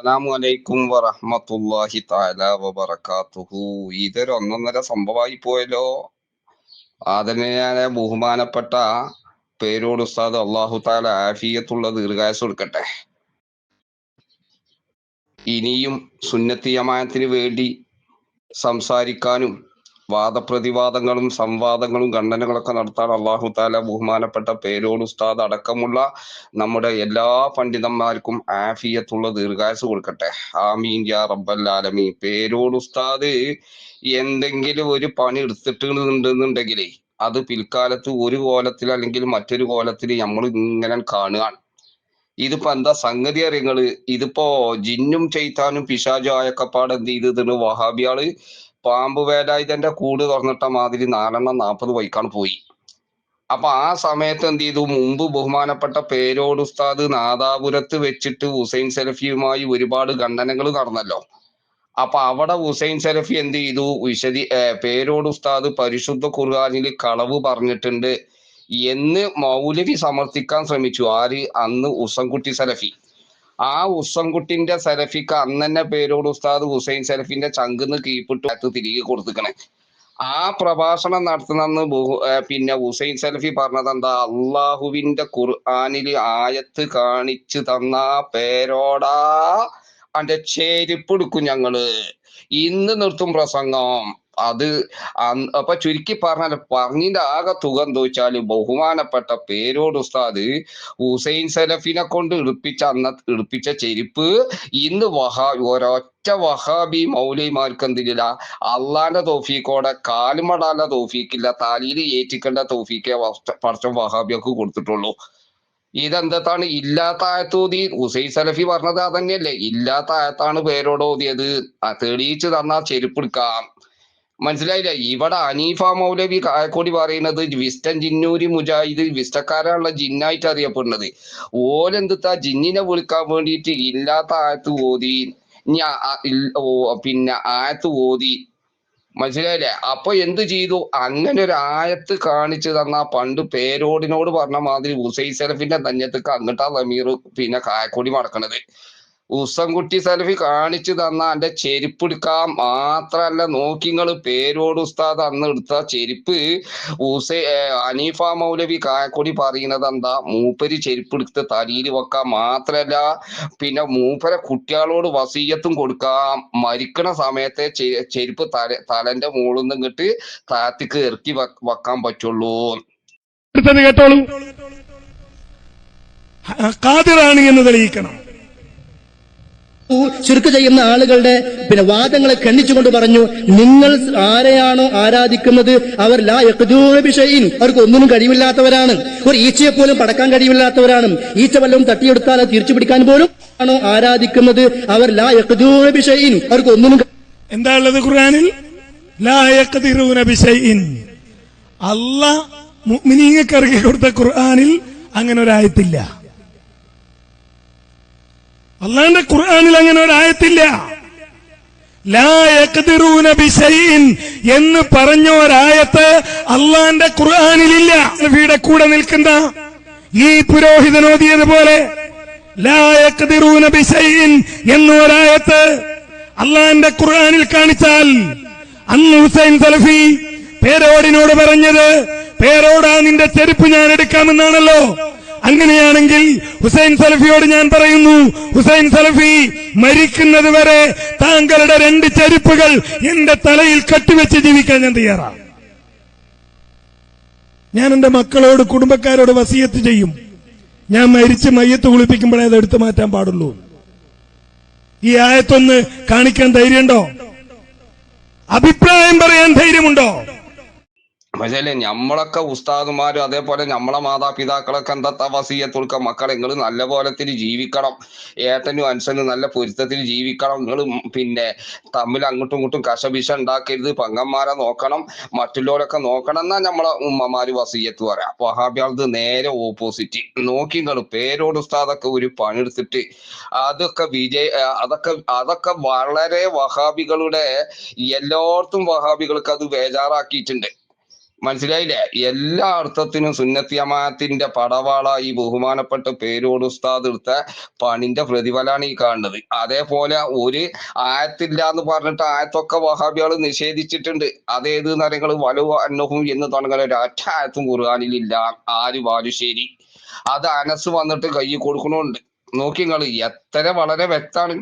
അസ്സലാമു അലൈക്കും വറഹ്മത്തുള്ളാഹി തആല വബറകാതുഹു. ഇതൊരു ഒന്നൊന്നര സംഭവമായി പോയല്ലോ. ആദരണീയനായ ബഹുമാനപ്പെട്ട പേരോട് ഉസ്താദ് അള്ളാഹു താല ആഫിയത്തുള്ള ദീർഘായസം കൊടുക്കട്ടെ. ഇനിയും സുന്നത്തിയമാനത്തിന് വേണ്ടി സംസാരിക്കാനും വാദപ്രതിവാദങ്ങളും സംവാദങ്ങളും ഖണ്ഡനങ്ങളൊക്കെ നടത്താൻ അള്ളാഹു താല ബഹുമാനപ്പെട്ട പേരോട് ഉസ്താദ് അടക്കമുള്ള നമ്മുടെ എല്ലാ പണ്ഡിതന്മാർക്കും ആഫിയത്തുള്ള ദീർഘായുസ് കൊടുക്കട്ടെ. ആമീൻ യാ റബ്ബൽ പേരോട് ഉസ്താദ് എന്തെങ്കിലും ഒരു പണി എടുത്തിട്ടുണ്ടെന്നുണ്ടെങ്കിലേ അത് പിൽക്കാലത്ത് ഒരു കോലത്തിൽ അല്ലെങ്കിൽ മറ്റൊരു കോലത്തിൽ നമ്മൾ ഇങ്ങനെ കാണുകയാണ്. ഇതിപ്പോ എന്താ സംഗതി അറിയങ്ങൾ ഇതിപ്പോ ജിന്നും ചെയ്താനും പിശാചും ആയക്കപ്പാട് എന്ത് ചെയ്തിട്ടുണ്ട് വഹാബിയാൾ പാമ്പ് വേലായുധന്റെ കൂട് തുറന്നിട്ട മാതിരി നാലെണ്ണം നാൽപ്പത് വൈക്കാണ് പോയി. അപ്പൊ ആ സമയത്ത് എന്ത് ചെയ്തു? മുമ്പ് ബഹുമാനപ്പെട്ട പേരോട് ഉസ്താദ് നാദാപുരത്ത് വെച്ചിട്ട് ഹുസൈൻ സലഫിയുമായി ഒരുപാട് ഖണ്ഡനങ്ങൾ നടന്നല്ലോ. അപ്പൊ അവിടെ ഹുസൈൻ സലഫി എന്ത് ചെയ്തു? വിശദി പേരോട് ഉസ്താദ് പരിശുദ്ധ ഖുർആാനിൽ കളവ് പറഞ്ഞിട്ടുണ്ട് എന്ന് മൗലവി സമർത്ഥിക്കാൻ ശ്രമിച്ചു. ആര്? അന്ന് ഉസംകുട്ടി സലഫി. ആ ഉസൻകുട്ടിന്റെ സലഫിക്ക് അന്ന് തന്നെ പേരോട് ഉസ്താദ് ഹുസൈൻ സലഫിന്റെ ചങ്കിന്ന് കീപ്പിട്ട് അത് തിരികെ കൊടുത്തിക്കണേ. ആ പ്രഭാഷണം നടത്തുന്ന പിന്നെ ഹുസൈൻ സലഫി പറഞ്ഞത് എന്താ അള്ളാഹുവിന്റെ ഖുർആാനിൽ ആയത്ത് കാണിച്ചു തന്ന പേരോടാ അന്റെ ചെരുപ്പ് എടുക്കും ഞങ്ങൾ. ഇന്ന് നിർത്തും പ്രസംഗം. അത് അപ്പൊ ചുരുക്കി പറഞ്ഞാൽ പറഞ്ഞിന്റെ ആകെ തുക എന്താ വെച്ചാൽ ബഹുമാനപ്പെട്ട പേരോട് ഉസ്താദ് ഹുസൈൻ സലഫിനെ കൊണ്ട് എടുപ്പിച്ച അന്ന എടുപ്പിച്ച ചെരുപ്പ് ഇന്ന് വഹാ ഒരൊറ്റ വഹാബി മൗലൈമാർക്ക് എന്തില്ല അള്ളാന്റെ തോഫീക്കോടെ കാലുമടാന്റെ തോഫീക്കില്ല താലിയിൽ ഏറ്റിക്കേണ്ട തോഫീക്കെ പറച്ചം വഹാബിയൊക്കെ കൊടുത്തിട്ടുള്ളൂ. ഇതെന്താണ് ഇല്ലാത്ത ആയത്തോതി ഹുസൈൻ സലഫി പറഞ്ഞത് അതന്നെയല്ലേ. ഇല്ലാത്ത ആയത്താണ് പേരോട് ഓതിയത്. തെളിയിച്ചു തെളിയിച്ച് ചെരുപ്പ് ചെരുപ്പെടുക്കാം മനസ്സിലായില്ല? ഇവിടെ അനീഫ മൗലവി കായക്കോടി പറയുന്നത് വിസ്റ്റൻ ജിന്നൂരി മുജാഹിദ് വിസ്റ്റക്കാരാണുള്ള ജിന്നായിട്ട് അറിയപ്പെടുന്നത്. ഓരെന്താ ജിന്നിനെ വിളിക്കാൻ വേണ്ടിയിട്ട് ഇല്ലാത്ത ആയത്ത് ഓതി പിന്നെ ആയത്ത് ഓതി. മനസ്സിലായില്ലേ? അപ്പൊ എന്ത് ചെയ്തു? അങ്ങനെ ഒരു ആയത്ത് കാണിച്ചു തന്ന പണ്ട് പേരോടിനോട് പറഞ്ഞ മാതിരി ഹുസൈൻ സെലഫിന്റെ തഞ്ഞത്തേക്ക് അങ്ങട്ടാ സമീർ പിന്നെ കായക്കൊടി മടക്കണത്. ഉസൻകുട്ടി സലഫി കാണിച്ചു തന്ന എന്റെ ചെരുപ്പ് എടുക്കാൻ മാത്രല്ല നോക്കിങ്ങൾ പേരോട് ഉസ്താദ് അന്ന് എടുത്ത ചെരുപ്പ് ഉസൈ അനീഫ മൗലവി കായക്കൊടി പറയുന്നത് എന്താ മൂപ്പര് ചെരുപ്പ് എടുത്ത് തലയിൽ വെക്കാൻ മാത്രല്ല പിന്നെ മൂപ്പരെ കുട്ടികളോട് വസീയത്തും കൊടുക്കാം മരിക്കണ സമയത്തെ ചെ- ചെരുപ്പ് തല തലന്റെ മുകളിൽ നിന്ന് ഇങ്ങോട്ട് താത്തിക്ക് ഇറക്കി വെക്കാൻ പറ്റുള്ളൂ കേട്ടോളൂ ഖാദിറാണ് എന്ന് തെളിയിക്കണം ചുരുക്ക് ചെയ്യുന്ന ആളുകളുടെ പിന്നെ വാദങ്ങളെ ഖണ്ഡിച്ചുകൊണ്ട് പറഞ്ഞു നിങ്ങൾ ആരെയാണോ ആരാധിക്കുന്നത്? അവർ ലാ യഖ്ദൂബിഷൈൻ അവർക്ക് ഒന്നിനും കഴിവില്ലാത്തവരാണ്. ഒരു ഈച്ചയെ പോലും പടക്കാൻ കഴിവില്ലാത്തവരാണ്. ഈച്ച വല്ലതും തട്ടിയെടുത്താൽ അത് തിരിച്ചു പിടിക്കാൻ പോലും ആണോ ആരാധിക്കുന്നത്? അവർ ലാ യഖ്ദൂബിഷൈൻ അവർക്ക് ഒന്നിനും എന്താ ഉള്ളത് ഖുർആാനിൽ? ലാ യഖ്ദിറൂന ബിശൈഇൻ അല്ല മുഅ്മിനീങ്ങൾക്ക് ഇറക്കി കൊടുത്ത ഖുർആാനിൽ അങ്ങനെ ഒരായത്തില്ല അള്ളാന്റെ ഖുർആാനിൽ അങ്ങനെ ഒരായത്തില്ല എന്ന് പറഞ്ഞ ഒരായത്ത് അള്ളാന്റെ ഖുർആാനിലില്ല. വീടെ കൂടെ നിൽക്കുന്ന ഈ പുരോഹിതനോദിയതുപോലെ എന്ന ഒരായത്ത് അള്ളാന്റെ ഖുർആാനിൽ കാണിച്ചാൽ അന്ന് ഹുസൈൻ സലഫി പേരോടിനോട് പറഞ്ഞത് പേരോടാ നിന്റെ ചെരുപ്പ് ഞാൻ എടുക്കാമെന്നാണല്ലോ. അങ്ങനെയാണെങ്കിൽ ഹുസൈൻ സലഫിയോട് ഞാൻ പറയുന്നു ഹുസൈൻ സലഫി മരിക്കുന്നത് വരെ താങ്കളുടെ രണ്ട് ചെരുപ്പുകൾ എന്റെ തലയിൽ കെട്ടിവെച്ച് ജീവിക്കാൻ ഞാൻ തയ്യാറാണ്. ഞാൻ എന്റെ മക്കളോട് കുടുംബക്കാരോട് വസീയത്ത് ചെയ്യും. ഞാൻ മരിച്ച് മയ്യത്ത് കുളിപ്പിക്കുമ്പോഴേ അത് എടുത്തു മാറ്റാൻ പാടുള്ളൂ. ഈ ആയത്തൊന്ന് കാണിക്കാൻ ധൈര്യമുണ്ടോ? അഭിപ്രായം പറയാൻ ധൈര്യമുണ്ടോ? പക്ഷേ നമ്മളൊക്കെ ഉസ്താദുമാരും അതേപോലെ നമ്മളെ മാതാപിതാക്കളൊക്കെ എന്താ വസീയത്തുൾക്ക മക്കളെ നിങ്ങൾ നല്ല പോലത്തിൽ ജീവിക്കണം. ഏട്ടനും അനുസനും നല്ല പൊരുത്തത്തിൽ ജീവിക്കണം. നിങ്ങൾ പിന്നെ തമ്മിൽ അങ്ങോട്ടും ഇങ്ങോട്ടും കശപിശ ഉണ്ടാക്കരുത് പങ്ങന്മാരെ നോക്കണം. മറ്റുള്ളവരൊക്കെ നോക്കണം. എന്നാ നമ്മളെ ഉമ്മമാര് വസീയത്ത് പറയാം. വഹാബിയാളത് നേരെ ഓപ്പോസിറ്റ്. നോക്കി നിങ്ങൾ പേരോട് ഉസ്താദൊക്കെ ഒരു പണിയെടുത്തിട്ട് അതൊക്കെ വിജയ അതൊക്കെ അതൊക്കെ വളരെ വഹാബികളുടെ എല്ലായിടത്തും വഹാബികൾക്ക് അത് ബേജാറാക്കിയിട്ടുണ്ട്. മനസ്സിലായില്ലേ? എല്ലാ അർത്ഥത്തിനും സുന്നത്തി ജമാഅത്തിന്റെ പടവാള ഈ ബഹുമാനപ്പെട്ട പേരോട് ഉസ്താദ് എടുത്ത പണിന്റെ പ്രതിഫലമാണ് ഈ കാണുന്നത്. അതേപോലെ ഒരു ആയത്തില്ല എന്ന് പറഞ്ഞിട്ട് ആയത്തൊക്കെ വഹാബികൾ നിഷേധിച്ചിട്ടുണ്ട്. അതേത് നരങ്ങൾ വലു അന്നഹും എന്ന് തുടങ്ങുന്ന ഒരു ഒറ്റ ആയത്തും ഖുർആാനിലില്ല ആര് വാലുശ്ശേരി അത് അനസ് വന്നിട്ട് കൈ കൊടുക്കണുണ്ട്. നോക്കി നിങ്ങൾ എത്ര വളരെ വ്യക്താണ്